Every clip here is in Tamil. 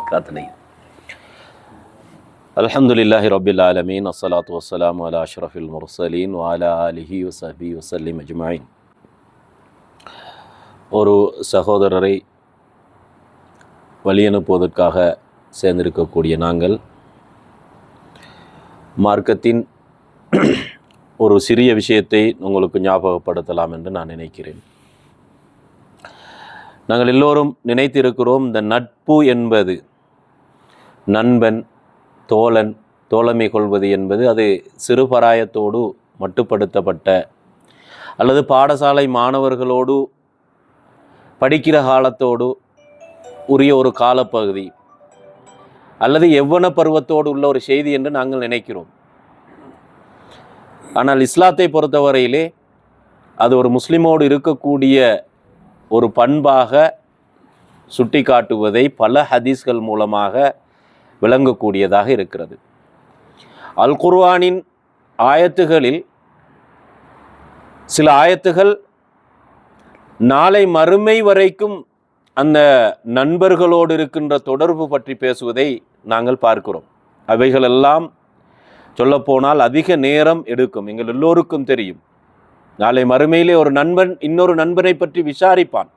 பிரார்த்தனை அலமதுல்லாஹி ரபில் ஆலமீன் அஸ்ஸலாத்து வசலாம் அலா அஷ்ரஃபில் முர்சலீன் வாலா அலிஹி வசபி வசல்லிம் அஜ்மாயின் ஒரு சகோதரரை வழியனுப்புவதற்காக சேர்ந்திருக்கக்கூடிய நாங்கள் மார்க்கத்தின் ஒரு சிறிய விஷயத்தை உங்களுக்கு ஞாபகப்படுத்தலாம் என்று நான் நினைக்கிறேன் நாங்கள் எல்லோரும் நினைத்திருக்கிறோம் இந்த நட்பு என்பது நண்பன் தோழன் தோழமை கொள்வது என்பது அது சிறுபராயத்தோடு மட்டுப்படுத்தப்பட்ட அல்லது பாடசாலை மாணவர்களோடு படிக்கிற காலத்தோடு உரிய ஒரு காலப்பகுதி அல்லது எவ்வன பருவத்தோடு உள்ள ஒரு செய்தி என்று நாங்கள் நினைக்கிறோம். ஆனால் இஸ்லாத்தை பொறுத்தவரையிலே அது ஒரு முஸ்லீமோடு இருக்கக்கூடிய ஒரு பண்பாக சுட்டி காட்டுவதை பல ஹதீஸ்கள் மூலமாக விளங்கக்கூடியதாக இருக்கிறது. அல் குர்வானின் ஆயத்துகளில் சில ஆயத்துகள் நாளை மறுமை வரைக்கும் அந்த நண்பர்களோடு இருக்கின்ற தொடர்பு பற்றி பேசுவதை நாங்கள் பார்க்கிறோம். அவைகளெல்லாம் சொல்லப்போனால் அதிக நேரம் எடுக்கும். எங்கள் எல்லோருக்கும் தெரியும். நாளை மறுமையிலே ஒரு நண்பன் இன்னொரு நண்பனை பற்றி விசாரிப்பான்.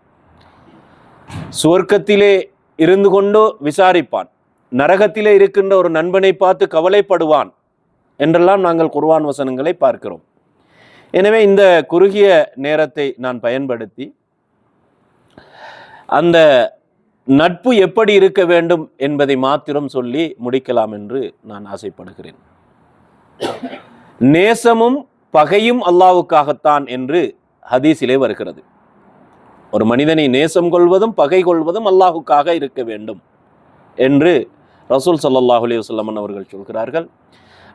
சுவர்க்கத்திலே இருந்து கொண்டோ விசாரிப்பான். நரகத்திலே இருக்கின்ற ஒரு நண்பனை பார்த்து கவலைப்படுவான் என்றெல்லாம் நாங்கள் குர்வான் வசனங்களை பார்க்கிறோம். எனவே இந்த குறுகிய நேரத்தை நான் பயன்படுத்தி அந்த நட்பு எப்படி இருக்க வேண்டும் என்பதை மாத்திரம் சொல்லி முடிக்கலாம் என்று நான் ஆசைப்படுகிறேன். நேசமும் பகையும் அல்லாவுக்காகத்தான் என்று ஹதீஸிலே வருகிறது. ஒரு மனிதனை நேசம் கொள்வதும் பகை கொள்வதும் அல்லாஹுக்காக இருக்க வேண்டும் என்று ரசூல் சல்லல்லாஹு அலைஹி வஸல்லம் அவர்கள் சொல்கிறார்கள்.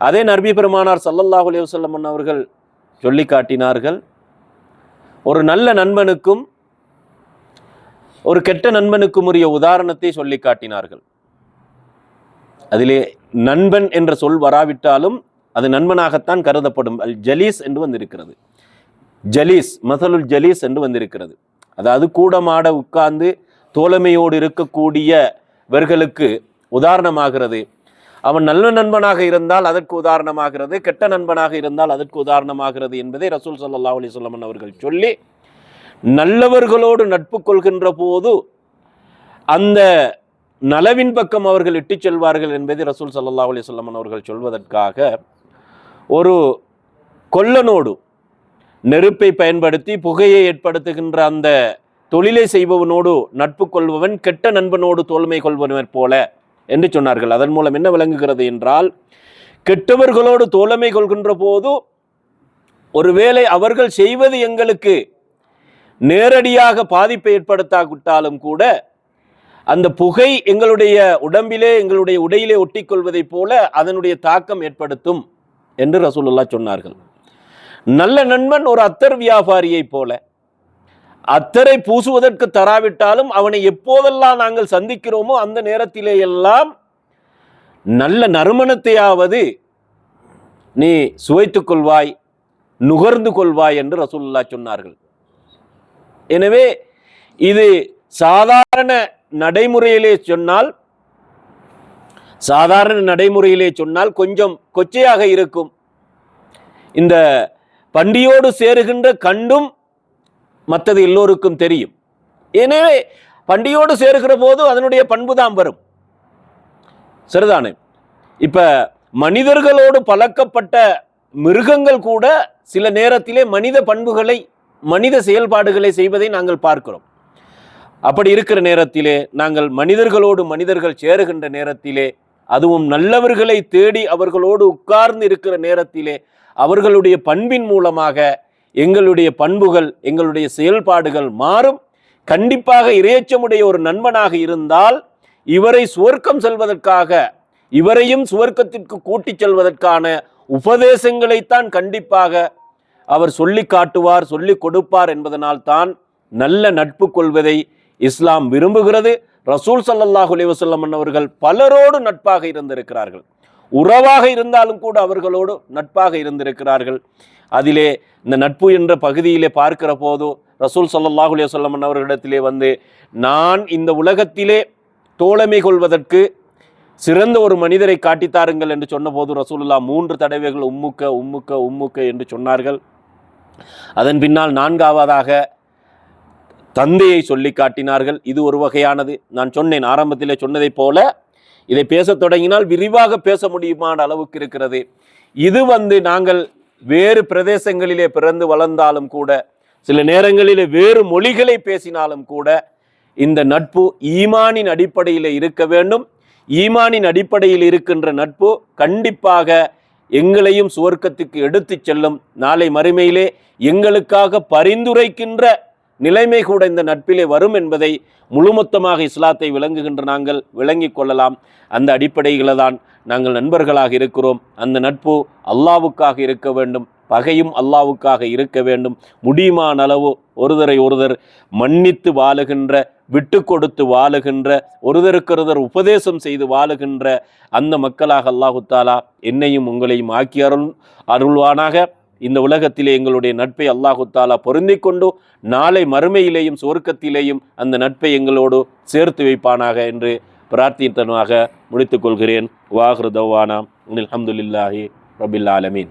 அதே நர்பி பெருமானார் சல்லல்லாஹு அலைஹி அவர்கள் சொல்லி காட்டினார்கள் ஒரு நல்ல நண்பனுக்கும் ஒரு கெட்ட நண்பனுக்கும் உரிய உதாரணத்தை சொல்லி காட்டினார்கள். அதிலே நண்பன் என்ற சொல் வராவிட்டாலும் அது நண்பனாகத்தான் கருதப்படும். அல் ஜலீஸ் என்று வந்திருக்கிறது. ஜலீஸ் மசலுல் ஜலீஸ் என்று வந்திருக்கிறது. அதாவது கூடமாட உட்கார்ந்து தோழமையோடு இருக்கக்கூடியவர்களுக்கு உதாரணமாகிறது. அவன் நல்ல நண்பனாக இருந்தால் அதற்கு உதாரணமாகிறது கெட்ட நண்பனாக இருந்தால் அதற்கு உதாரணமாகிறது என்பதை ரசூல் சல்லா அலி சொல்லமன் அவர்கள் சொல்லி நல்லவர்களோடு நட்பு கொள்கின்ற போது அந்த நலவின் பக்கம் அவர்கள் இட்டுச் செல்வார்கள் என்பதை ரசூல் சல்லா அலி சொல்லமன் அவர்கள் சொல்வதற்காக ஒரு கொல்லனோடு நெருப்பை பயன்படுத்தி புகையை ஏற்படுத்துகின்ற அந்த தொழிலை செய்பவனோடு நட்பு கொள்பவன் கெட்ட நண்பனோடு தோல்மை கொள்பவன் போல என்று சொன்னார்கள். அதன் மூலம் என்ன விளங்குகிறது என்றால் கெட்டவர்களோடு தோழமை கொள்கின்ற போது ஒருவேளை அவர்கள் செய்வது எங்களுக்கு நேரடியாக பாதிப்பை ஏற்படுத்தாவிட்டாலும் கூட அந்த புகை எங்களுடைய உடம்பிலே எங்களுடைய உடையிலே ஒட்டிக்கொள்வதைப் போல அதனுடைய தாக்கம் ஏற்படுத்தும். என்று ரசூலுல்லா சொன்னார்கள். நல்ல நண்பன் ஒரு அத்தர் வியாபாரியைப் போல. அத்தரை பூசுவதற்கு தராவிட்டாலும் அவனை எப்போதெல்லாம் நாங்கள் சந்திக்கிறோமோ அந்த நேரத்திலே எல்லாம் நல்ல நறுமணத்தையாவது நீ சுவைத்துக் கொள்வாய் நுகர்ந்து கொள்வாய் என்று ரசூல்லா சொன்னார்கள். எனவே இது சாதாரண நடைமுறையிலே சொன்னால் சாதாரண நடைமுறையிலே சொன்னால் கொஞ்சம் கொச்சையாக இருக்கும். இந்த பண்டியோடு சேருகின்ற கண்டும் மற்றது எல்லோருக்கும் தெரியும். எனவே பண்டியோடு சேருகிற போது அதனுடைய பண்பு தான் வரும். சரிதானே? இப்ப மனிதர்களோடு பழக்கப்பட்ட மிருகங்கள் கூட சில நேரத்திலே மனித பண்புகளை மனித செயல்பாடுகளை செய்வதை நாங்கள் பார்க்கிறோம். அப்படி இருக்கிற நேரத்திலே நாங்கள் மனிதர்களோடு மனிதர்கள் சேருகின்ற நேரத்திலே அதுவும் நல்லவர்களை தேடி அவர்களோடு உட்கார்ந்து இருக்கிற நேரத்திலே அவர்களுடைய பண்பின் மூலமாக எங்களுடைய பண்புகள் எங்களுடைய செயல்பாடுகள் மாறும். கண்டிப்பாக இறையச்சமுடைய ஒரு நண்பனாக இருந்தால் இவரை சுவர்க்கம் செல்வதற்காக இவரையும் சுவர்க்கத்திற்கு கூட்டிச் செல்வதற்கான உபதேசங்களைத்தான் கண்டிப்பாக அவர் சொல்லி காட்டுவார் சொல்லி கொடுப்பார் என்பதனால் தான் நல்ல நட்பு கொள்வதை இஸ்லாம் விரும்புகிறது. ரசூல் சல்லல்லாஹு அலைஹி அவர்கள் பலரோடு நட்பாக இருந்திருக்கிறார்கள். உறவாக இருந்தாலும் கூட அவர்களோடு நட்பாக இருந்திருக்கிறார்கள். அதிலே இந்த நட்பு என்ற பகுதியிலே பார்க்கிற போது ரசூல் சல்லாஹ் அலைஹி அவர்களிடத்திலே வந்து நான் இந்த உலகத்திலே தோழமை கொள்வதற்கு சிறந்த ஒரு மனிதரை காட்டித்தாருங்கள் என்று சொன்னபோது ரசூலுல்லா மூன்று தடவைகள் உம்முக்க உம்முக்க உம்முக்க என்று சொன்னார்கள். அதன் பின்னால் நான்காவதாக தந்தையை சொல்லி காட்டினார்கள். இது ஒரு வகையானது. நான் சொன்னேன் ஆரம்பத்திலே சொன்னதைப் போல இதை பேசத் தொடங்கினால் விரிவாக பேச முடியுமான அளவுக்கு இருக்கிறது. இது வந்து நாங்கள் வேறு பிரதேசங்களிலே பிறந்து வளர்ந்தாலும் கூட சில நேரங்களிலே வேறு மொழிகளை பேசினாலும் கூட இந்த நட்பு ஈமானின் அடிப்படையில் இருக்க வேண்டும். ஈமானின் அடிப்படையில் இருக்கின்ற நட்பு கண்டிப்பாக எங்களையும் சுவர்க்கத்துக்கு எடுத்துச் செல்லும். நாளை மறுமையிலே எங்களுக்காக பரிந்துரைக்கின்ற நிலைமை கூட இந்த நட்பிலே வரும் என்பதை முழுமொத்தமாக இஸ்லாத்தை விளங்குகின்ற நாங்கள் விளங்கிக் கொள்ளலாம். அந்த அடிப்படையில் தான் நாங்கள் நண்பர்களாக இருக்கிறோம். அந்த நட்பு அல்லாவுக்காக இருக்க வேண்டும். பகையும் அல்லாவுக்காக இருக்க வேண்டும். முடியுமான அளவு ஒருதரை ஒருதர் மன்னித்து வாழுகின்ற விட்டு கொடுத்து வாழுகின்ற ஒருதருக்கொருதர் உபதேசம் செய்து வாழுகின்ற அந்த மக்களாக அல்லாஹு தாலா என்னையும் உங்களையும் ஆக்கி அருள் அருள்வானாக. இந்த உலகத்திலே எங்களுடைய நட்பை அல்லாஹு தாலா பொருந்தி கொண்டு நாளை மறுமையிலேயும் சுவர்க்கத்திலேயும் அந்த நட்பை எங்களோடு சேர்த்து வைப்பானாக என்று பிரார்த்தித்தனமாக முடித்துக் கொள்கிறேன். வாஹ்ரு தவானா. அல்ஹம்துலில்லாஹி ரபில் ஆலமீன்.